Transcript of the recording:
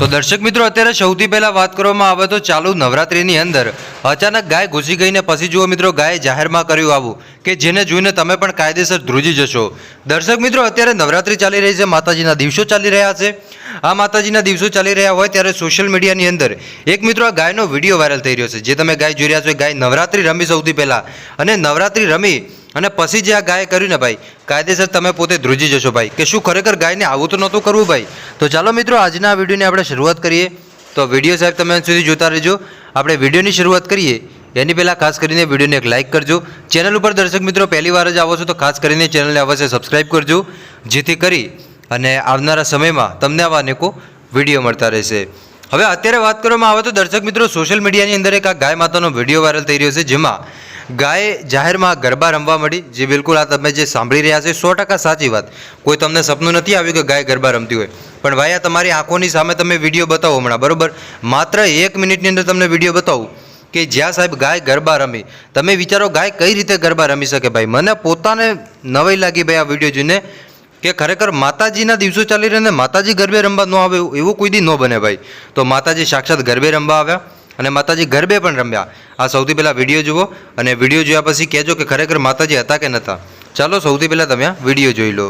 તો દર્શક મિત્રો, અત્યારે સૌથી પહેલા વાત કરવામાં આવે તો ચાલુ નવરાત્રિની અંદર અચાનક ગાય ઘૂસી ગઈને પછી જુઓ મિત્રો, ગાયે જાહેરમાં કર્યું આવું કે જેને જોઈને તમે પણ કાયદેસર ધ્રુજી જશો. દર્શક મિત્રો, અત્યારે નવરાત્રિ ચાલી રહી છે, માતાજીના દિવસો ચાલી રહ્યા છે. આ માતાજીના દિવસો ચાલી રહ્યા હોય ત્યારે સોશિયલ મીડિયાની અંદર એક મિત્રો આ ગાયનો વીડિયો વાયરલ થઈ રહ્યો છે. જે તમે ગાય જોઈ રહ્યા છો ગાય નવરાત્રિ રમી સૌથી પહેલાં. અને નવરાત્રિ રમી અને પછી જે આ ગાય કર્યું ને ભાઈ, કાયદેસર તમે પોતે ધ્રુજી જશો ભાઈ, કે શું ખરેખર ગાયને આવું તો નહોતું કરવું ભાઈ? તો ચાલો મિત્રો, આજના વિડીયોની આપણે શરૂઆત કરીએ. તો વીડિયો સાહેબ તમે સુધી જોતા રહેજો. આપણે વિડીયોની શરૂઆત કરીએ. એની પહેલાં ખાસ કરીને વિડીયોને એક લાઇક કરજો. ચેનલ ઉપર દર્શક મિત્રો પહેલી વાર જ આવો છો તો ખાસ કરીને ચેનલને અવશ્ય સબસ્ક્રાઈબ કરજો, જેથી કરી અને આવનારા સમયમાં તમને આવા અનેકો વીડિયો મળતા રહેશે. હવે અત્યારે વાત કરવામાં આવે તો દર્શક મિત્રો, સોશિયલ મીડિયાની અંદર એક આ ગાય માતાનો વીડિયો વાયરલ થઈ રહ્યો છે, જેમાં ગાય જાહેરમાં ગરબા રમવા મળી, જે બિલકુલ આ તમે જે સાંભળી રહ્યા છે, સો ટકા સાચી વાત. કોઈ તમને સપનું નથી આવ્યું કે ગાય ગરબા રમતી હોય. પણ ભાઈ, આ તમારી આંખોની સામે તમે વીડિયો બતાવો હમણાં, બરાબર? માત્ર એક મિનિટની અંદર તમને વીડિયો બતાવું કે જ્યાં સાહેબ ગાય ગરબા રમી. તમે વિચારો ગાય કઈ રીતે ગરબા રમી શકે ભાઈ? મને પોતાને નવાઈ લાગી ભાઈ આ વીડિયો જોઈને કે ખરેખર માતાજીના દિવસો ચાલી રહ્યા માતાજી ગરબે રમવા ન આવે એવું- કોઈ દી ન બને ભાઈ. તો માતાજી સાક્ષાત ગરબે રમવા આવ્યા. અને માતાજી ગરબે પણ રમ્યા. આ સૌથી પહેલાં વીડિયો જુઓ અને વીડિયો જોયા પછી કહેજો કે ખરેખર માતાજી હતા કે નહોતા ચાલો સૌથી પહેલાં તમે આ વીડિયો જોઈ લો.